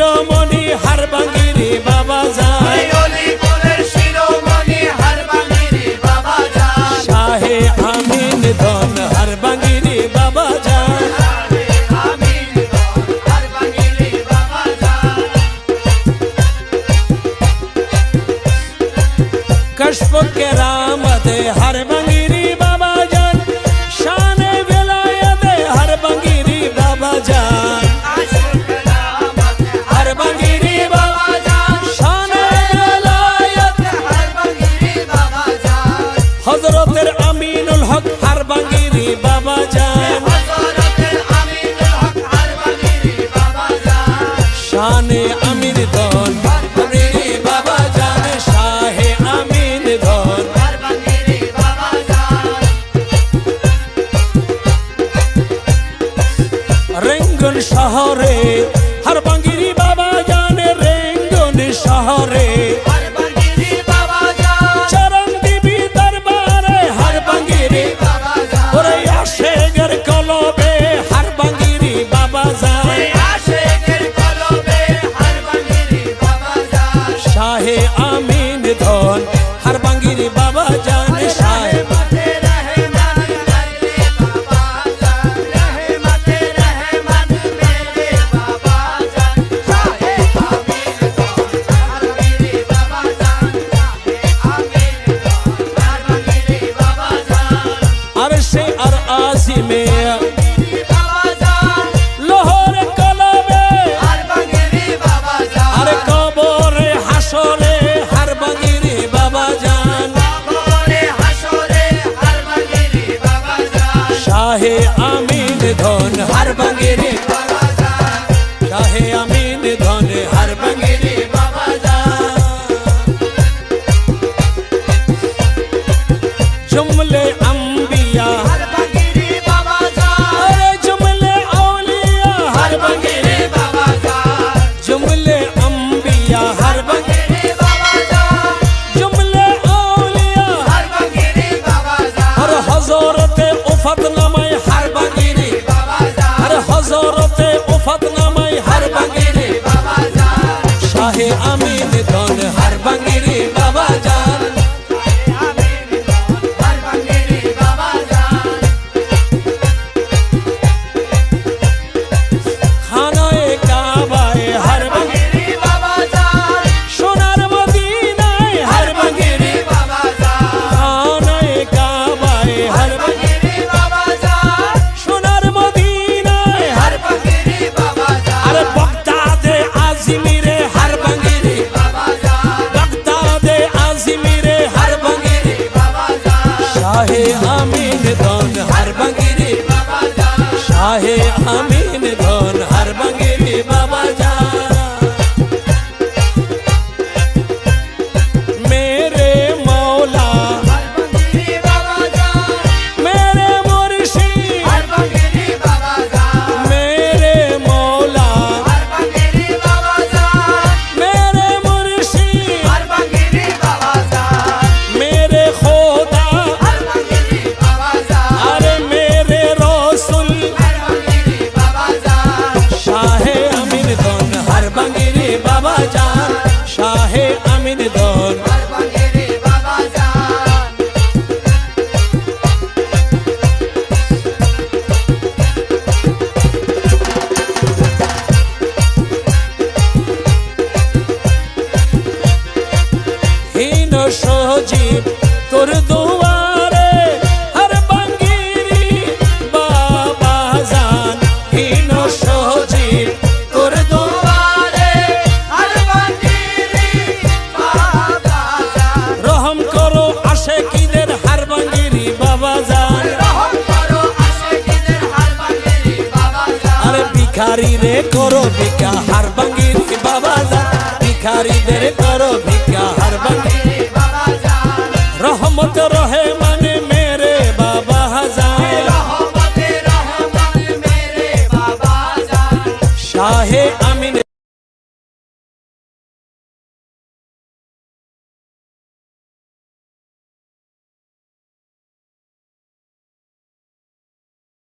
রমণী হার ভাঙ্গিরি বাবা যায়। শিরোমণি হারবাঙ্গিরি বাবা যান শাহে আমিন ধন হার ভাঙ্গিরি বাবা যায়। আমিন হযরতের আমিনুল হক হার বাঙ্গিরি বাবা জান শানে আমির ধন বাবা জান শাহে আমিন ধন। রেঙ্গন শহরে হার বাঙ্গিরি বাবা জান রেঙ্গন শহরে। শাহে আমিন ধন হার বাঙ্গিরি শাহে আমিন সজীব তোর দুয়ারে হর বাঙ্গিরি বাবা জান হীন সজীব। তোর দুয়ারে হর বাঙ্গিরি বাবা জান। রহম করো আশেকিদের হার বাঙ্গিরি বাবা জান। রহম করো আশিকদের হর বাঙ্গিরি বাবা জান। আরে ভিখারি রে করো ভিকা হার বাঙ্গিরি বাবা জান। ভিখারিদের করো ভিকা হার বাঙ্গিরি। রহমত